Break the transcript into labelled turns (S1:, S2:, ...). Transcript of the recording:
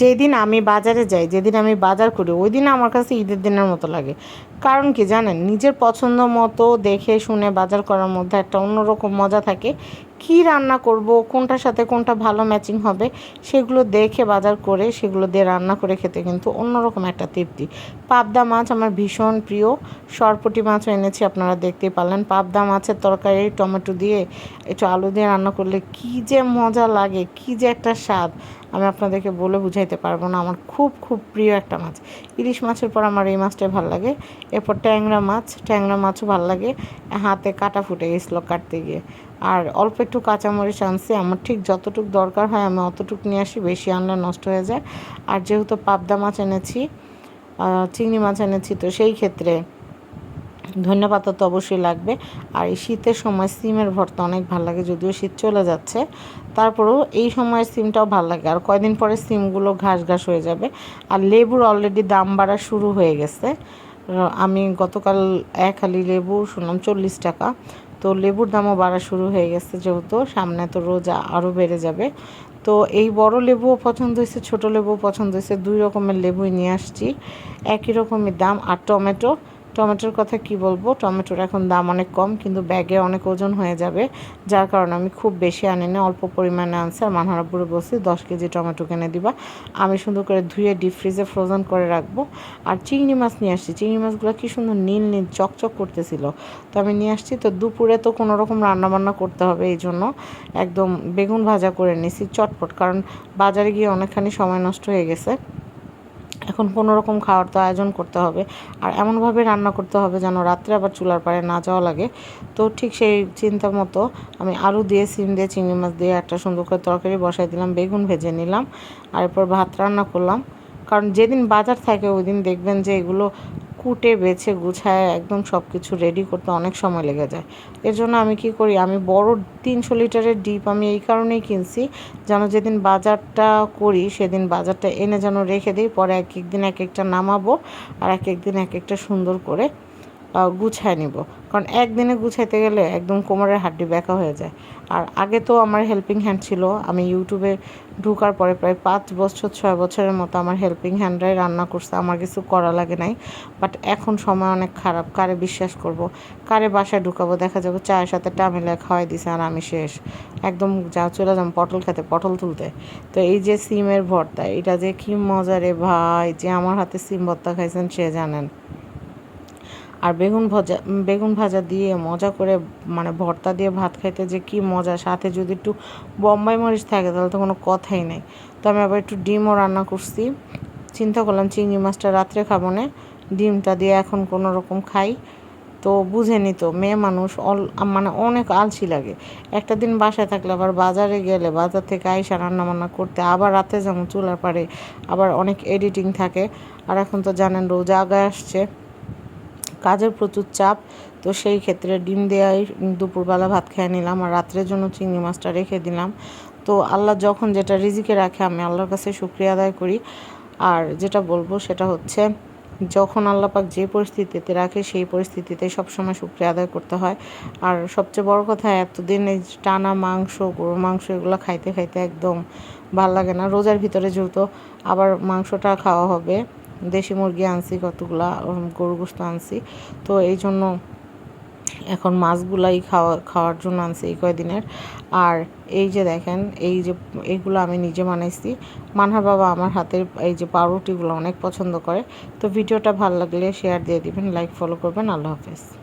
S1: যেদিন আমি বাজারে যাই, যেদিন আমি বাজার করি ওই দিন আমার কাছে ঈদের দিনের মতো লাগে। কারণ কি জানেন, নিজের পছন্দ মতো দেখে, শুনে বাজার করার মধ্যে একটা অন্যরকম মজা থাকে। কি রান্না করব, কোনটার সাথে কোনটা ভালো ম্যাচিং হবে, সেগুলো দেখে বাজার করে সেগুলো দিয়ে রান্না করে খেতে কিন্তু অন্যরকম একটা তৃপ্তি। পাবদা মাছ আমার ভীষণ প্রিয়। সরপটি মাছও এনেছি, আপনারা দেখতেই পারলেন। পাবদা মাছের তরকারি, টমেটো দিয়ে একটু আলু দিয়ে রান্না করলে কি যে মজা লাগে, কি যে একটা স্বাদ, আমি আপনাদেরকে বলে বুঝাইতে পারব না। আমার খুব খুব প্রিয় একটা মাছ। ইলিশ মাছের পর আমার এই মাছটাই ভালো লাগে। এরপর ট্যাংরা মাছ, ট্যাংরা মাছও ভালো লাগে। হাতে কাটা ফুটে গেছিল কাটতে গিয়ে। আর অল্প একটু কাঁচামরিচ আনছি। আমার ঠিক যতটুকু দরকার হয় আমি অতটুকু নিয়ে আসি, বেশি আনলে নষ্ট হয়ে যায়। আর যেহেতু পাবদা মাছ এনেছি চিংড়ি মাছ এনেছি, তো সেই ক্ষেত্রে ধনে পাতা তো অবশ্যই লাগবে। আর এই শীতের সময় সিমের ভর্তা অনেক ভালো লাগে, যদিও শীত চলে যাচ্ছে। তারপরেও এই সময়ের সিমটাও ভালো লাগে। আর কয়দিন পরে সিমগুলো ঘাস ঘাস হয়ে যাবে। আর লেবুর অলরেডি দাম বাড়া শুরু হয়ে গেছে। আমি গতকাল এক হালি লেবু শুনলাম চল্লিশ টাকা। তো লেবুর দামও বাড়া শুরু হয়ে গেছে যেহেতু, সামনে তো রোজ আরও বেড়ে যাবে। তো এই বড় লেবুও পছন্দ হয়েছে, ছোট লেবুও পছন্দ হয়েছে, দুই রকমের লেবুই নিয়ে আসছি। একই রকমের দাম আর টমেটো। টমেটোর কথা কি বলব? টমেটোর এখন দাম অনেক কম, কিন্তু ব্যাগে অনেক ওজন হয়ে যাবে, যার কারণে আমি খুব বেশি আনি না অল্প পরিমাণে আনছি। আর মানহারাপুরে বসি দশ কেজি টমেটো কিনে দিবা। আমি সুন্দর করে ধুয়ে ডিপ ফ্রিজে ফ্রোজেন করে রাখব। আর চিংড়ি মাছ নিয়ে আসছি। চিংড়ি মাছগুলো কি সুন্দর নীল নীল চকচক করতেছিল। তো আমি নিয়ে আসছি। তো দুপুরে তো কোনো রকম রান্নাবান্না করতে হবে এই জন্য। একদম বেগুন ভাজা করে নিছি চটপট। কারণ বাজারে গিয়ে অনেকখানি সময় নষ্ট হয়ে গেছে। এখন কোনো রকম খাওয়ার তো আয়োজন করতে হবে। আর এমনভাবে রান্না করতে হবে যেন রাত্রে আবার চুলার পাড়ে না যাওয়া লাগে। তো ঠিক সেই চিন্তা মতো আমি আলু দিয়ে, সিম দিয়ে, চিংড়ি মাছ দিয়ে একটা সুন্দর করে তরকারি বসাই দিলাম, বেগুন ভেজে নিলাম, আর এরপর ভাত রান্না করলাম। কারণ যেদিন বাজার থাকে ওই দিন দেখবেন যে এগুলো কুটে, বেছে, গুছায় একদম সব কিছু রেডি করতে অনেক সময় লেগে যায়। এর জন্য আমি কি করি? আমি বড় তিনশো লিটারের ডিপ আমি এই কারণেই কিনছি, যেন যেদিন বাজারটা করি, সেদিন বাজারটা এনে যেন রেখে দিই, পরে এক একদিন এক একটা নামাবো, আর এক একদিন এক একটা সুন্দর করে গুছায় নিব। কারণ একদিনে গুছাইতে গেলে একদম কোমরের হাড্ডি ব্যাকা হয়ে যায়। আর আগে তো আমার হেল্পিং হ্যান্ড ছিল। আমি ইউটিউবে ঢুকার পরে প্রায় পাঁচ বছর, ছয় বছরের মতো আমার হেল্পিং হ্যান্ডরাই রান্না করছে। আমার কিছু করা লাগে নাই। বাট এখন সময় অনেক খারাপ। কারে বিশ্বাস করব? কারে বাসায় ঢুকাবো? দেখা যাবে চায়ের সাথে টামিলে খাওয়াই দিছে আর আমি শেষ। একদম যা চলে যাম পটল খেতে, পটল তুলতে। তো এই যে সিমের ভর্তা, এটা যে কি মজা রে ভাই! যে আমার হাতে সিম ভর্তা খাইছেন সে জানেন। আর বেগুন ভাজা বেগুন ভাজা দিয়ে মজা করে মানে ভর্তা দিয়ে ভাত খাইতে যে কি মজা, সাথে যদি একটু বম্বাই মরিচ থাকে তাহলে তো কোনো কথাই নেই। তো আমি আবার একটু ডিমও রান্না করছি। চিন্তা করলাম চিংড়ি মাছটা রাত্রে খাব না, ডিমটা দিয়ে এখন কোনো রকম খাই। তো বুঝে নিত মেয়ে মানুষ অল মানে অনেক আলসি লাগে। একটা দিন বাসায় থাকলে আবার বাজারে গেলে, বাজার থেকে আইসা রান্না বান্না করতে, আবার রাতে যেমন চুলার পারে আবার অনেক এডিটিং থাকে। আর এখন তো জানেন রোজ আগায় আসছে। কাজের প্রচুর চাপ, তো সেই ক্ষেত্রে ডিম দেওয়াই দুপুরবেলা ভাত খেয়ে নিলাম আর রাত্রের জন্য চিংড়ি মাছটা রেখে দিলাম। তো আল্লাহ যখন যেটা রিজিকে রাখে, আমি আল্লাহর কাছে শুক্রিয়া আদায় করি। আর যেটা বলব সেটা হচ্ছে, যখন আল্লাপাক যে পরিস্থিতিতে রাখে, সেই পরিস্থিতিতে সবসময় শুক্রিয়া আদায় করতে হয়। আর সবচেয়ে বড় কথা, এতদিন এই টানা মাংস, গরুর মাংস এগুলো খাইতে খাইতে একদম ভালো লাগে না। রোজার ভিতরে যেহেতু আবার মাংসটা খাওয়া হবে দেশি মুরগি আনছি, কতগুলা গরু গোস্ত আনছি। তো এই জন্য এখন মাছগুলাই খাওয়া, খাওয়ার জন্য আনছি এই কয়দিনের। আর এই যে দেখেন, এই যে এইগুলো আমি নিজে বানাইছি। মানহার বাবা আমার হাতের এই যে পাউরুটিগুলো অনেক পছন্দ করে। তো ভিডিওটা ভালো লাগলে শেয়ার দিয়ে দিবেন লাইক ফলো করবেন। আল্লাহ হাফেজ।